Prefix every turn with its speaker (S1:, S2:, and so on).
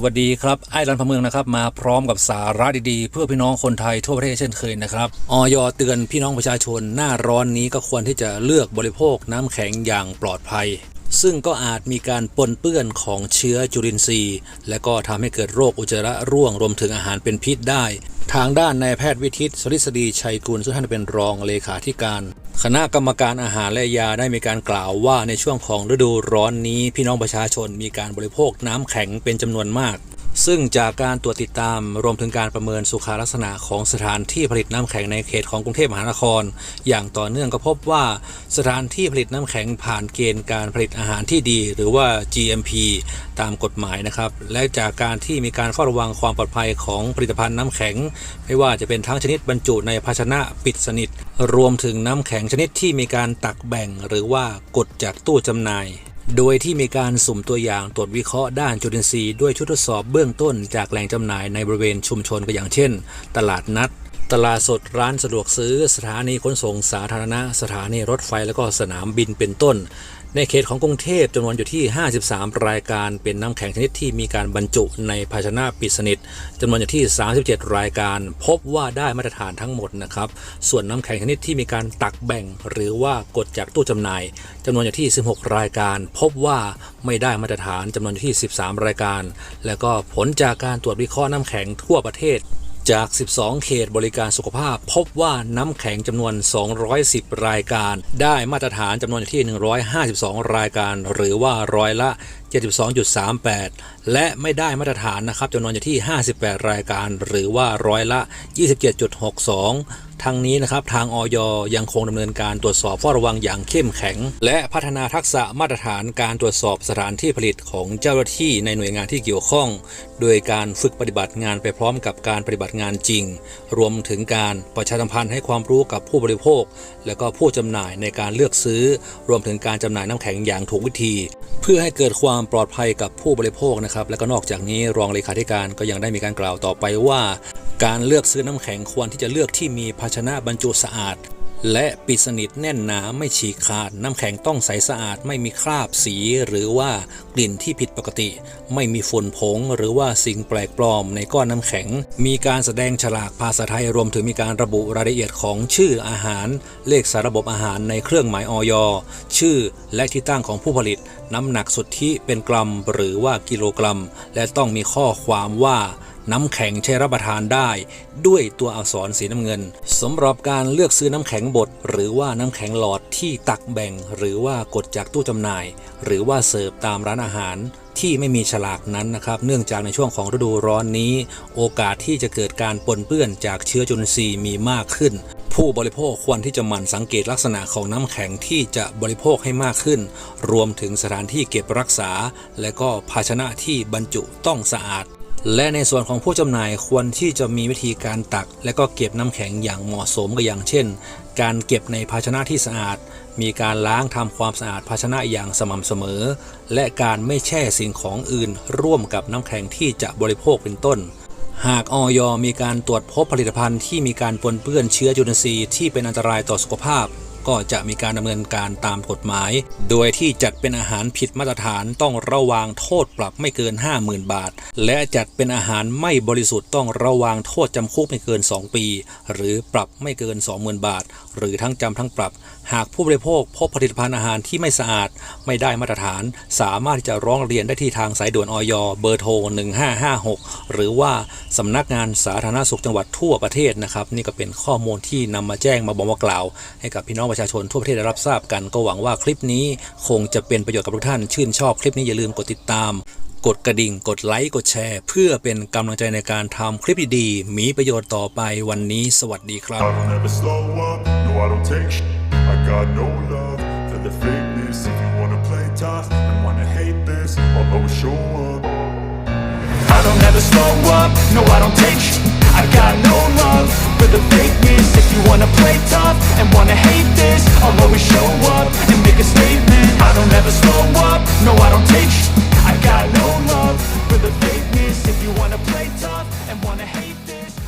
S1: วัสดีครับ ไอ้รันพะเมืองนะครับ มาพร้อมกับสาระดีๆ เพื่อพี่น้องคนไทยทั่วประเทศเช่นเคยนะครับออยเตือนพี่น้องประชาชนหน้าร้อนนี้ก็ควรที่จะเลือกบริโภคน้ำแข็งอย่างปลอดภัย ซึ่งก็อาจมีการปนเปื้อนของเชื้อจุลินทรีย์ และก็ทำให้เกิดโรคอุจจาระร่วงรวมถึงอาหารเป็นพิษได้ ทางด้านนายแพทย์วิทิตสริศดีชัยกุลซึ่งท่านเป็นรองเลขาธิการ คณะกรรมการอาหารและยาได้มีการกล่าวว่าในช่วงของฤดูร้อนนี้ พี่น้องประชาชนมีการบริโภคน้ำแข็งเป็นจำนวนมาก ซึ่งจากการตรวจติดตามรวมถึงการประเมินสุขลักษณะของสถานที่ผลิตน้ำแข็งในเขตของกรุงเทพมหานคร อย่างต่อเนื่องก็พบว่าสถานที่ผลิตน้ำแข็งผ่านเกณฑ์การผลิตอาหารที่ดี หรือว่า GMP ตามกฎหมายนะครับ และจากการที่มีการเฝ้าระวังความปลอดภัยของผลิตภัณฑ์น้ำแข็ง ไม่ว่าจะเป็นทั้งชนิดบรรจุในภาชนะปิดสนิท รวมถึงน้ำแข็งชนิดที่มีการตักแบ่ง หรือว่ากดจากตู้จำหน่าย โดยที่มีการสุ่มตัวอย่างตรวจวิเคราะห์ด้านจุลินทรีย์ด้วยชุดทดสอบเบื้องต้นจากแหล่งจำหน่ายในบริเวณชุมชนก็อย่างเช่น ตลาดนัด ตลาดสดร้านสะดวกซื้อ สถานีขนส่งสาธารณะ สถานีรถไฟและก็สนามบินเป็นต้น ในเขตของกรุงเทพจำนวนอยู่ที่ 53 รายการเป็นน้ำแข็งชนิดที่มีการบรรจุในภาชนะปิดสนิทจำนวนอยู่ที่ 37 รายการ พบว่าได้มาตรฐานทั้งหมดนะครับ ส่วนน้ำแข็งชนิดที่มีการตักแบ่ง หรือว่ากดจากตู้จำหน่ายจำนวนอยู่ที่ 16 รายการ พบว่าไม่ได้มาตรฐานจำนวนอยู่ที่ 13 รายการ และก็ผลจากการตรวจวิเคราะห์น้ำแข็งทั่วประเทศ จาก 12 เขตบริการสุขภาพ พบว่าน้ำแข็งจำนวน 210 รายการ ได้มาตรฐานจำนวนอยู่ที่ 152 รายการ หรือว่าร้อยละ 72.38 และไม่ได้มาตรฐานนะครับจำนวนอยู่ที่ 58 รายการ หรือว่าร้อยละ 27.62 ทั้งนี้นะครับทางออยยังคงดำเนินการตรวจสอบเฝ้าระวังอย่างเข้มแข็ง และพัฒนาทักษะมาตรฐานการตรวจสอบสถานที่ผลิตของเจ้าหน้าที่ในหน่วยงานที่เกี่ยวข้อง โดยการฝึกปฏิบัติงานไปพร้อมกับการปฏิบัติงานจริง รวมถึงการประชาสัมพันธ์ให้ความรู้กับผู้บริโภค และก็ผู้จำหน่ายในการเลือกซื้อ รวมถึงการจำหน่ายน้ำแข็งอย่างถูกวิธี เพื่อให้เกิดความปลอดภัยกับผู้บริโภคนะครับและก็นอกจากนี้รองเลขาธิการก็ยังได้มีการกล่าวต่อไปว่า การเลือกซื้อน้ำแข็งควรที่จะเลือกที่มีภาชนะบรรจุสะอาด และปิดสนิทแน่นหนาไม่ฉีกขาด น้ำแข็งต้องใสสะอาดไม่มีคราบสี หรือว่ากลิ่นที่ผิดปกติ ไม่มีฝุ่นผง หรือว่าสิ่งแปลกปลอมในก้อนน้ำแข็ง มีการแสดงฉลากภาษาไทยรวมถึงมีการระบุรายละเอียดของชื่ออาหาร เลขสารระบบอาหารในเครื่องหมายออยชื่อและที่ตั้งของผู้ผลิต น้ำหนักสุทธิเป็นกรัม หรือว่ากิโลกรัม และต้องมีข้อความว่า น้ำแข็งใช้รับประทานได้ ด้วยตัวอักษรสีน้ำเงินสำหรับการเลือกซื้อน้ำแข็งบดหรือว่าน้ำแข็งหลอดที่ตักแบ่ง หรือว่ากดจากตู้จำหน่าย หรือว่าเสิร์ฟตามร้านอาหารที่ไม่มีฉลากนั้นนะครับ เนื่องจากในช่วงของฤดูร้อนนี้ โอกาสที่จะเกิดการปนเปื้อนจากเชื้อจุลินทรีย์มีมากขึ้น ผู้บริโภคควรที่จะหมั่นสังเกตลักษณะของน้ำแข็งที่จะบริโภคให้มากขึ้น รวมถึงสถานที่เก็บรักษา และก็ภาชนะที่บรรจุต้องสะอาด และในส่วนของผู้จำหน่ายควรที่จะมีวิธีการตัก และก็เก็บน้ำแข็งอย่างเหมาะสมก็อย่างเช่น การเก็บในภาชนะที่สะอาด มีการล้างทำความสะอาดภาชนะอย่างสม่ำเสมอ และการไม่แช่สิ่งของอื่น ร่วมกับน้ำแข็งที่จะบริโภคเป็นต้น หากออยมีการตรวจพบผลิตภัณฑ์ที่มีการปนเปื้อนเชื้อจุลินทรีย์ที่เป็นอันตรายต่อสุขภาพ ก็จะมีการดำเนินการตามกฎหมาย โดยที่จัดเป็นอาหารผิดมาตรฐานต้องระวางโทษปรับไม่เกิน 50,000 บาท และจัดเป็นอาหารไม่บริสุทธิ์ต้องระวางโทษจำคุกไม่เกิน 2 ปี หรือปรับไม่เกิน 20,000 บาท หรือทั้งจำทั้งปรับ หากผู้บริโภคพบผลิตภัณฑ์อาหารที่ไม่สะอาด ไม่ได้มาตรฐาน สามารถที่จะร้องเรียนได้ที่ทางสายด่วนออยเบอร์โทร 1556 หรือว่าสำนักงานสาธารณสุขจังหวัดทั่วประเทศนะครับนี่ก็เป็นข้อมูลที่นำมาแจ้งมาบอกมากล่าว ให้กับพี่น้องประชาชนทั่วประเทศได้รับทราบกัน ก็หวังว่าคลิปนี้คงจะเป็นประโยชน์กับทุกท่าน ชื่นชอบคลิปนี้อย่าลืมกดติดตาม กดกระดิ่ง กดไลค์ กดแชร์ เพื่อเป็นกำลังใจในการทำคลิปดีๆ มีประโยชน์ต่อไปวันนี้สวัสดีครับ
S2: I don't ever slow up, no I don't take sh- I got no love for the fakeness If you wanna play tough and wanna hate this I'll always show up
S3: slow up, no I don't take sh- I got no love. For the fakeness If you wanna play tough and wanna hate this I'll always show up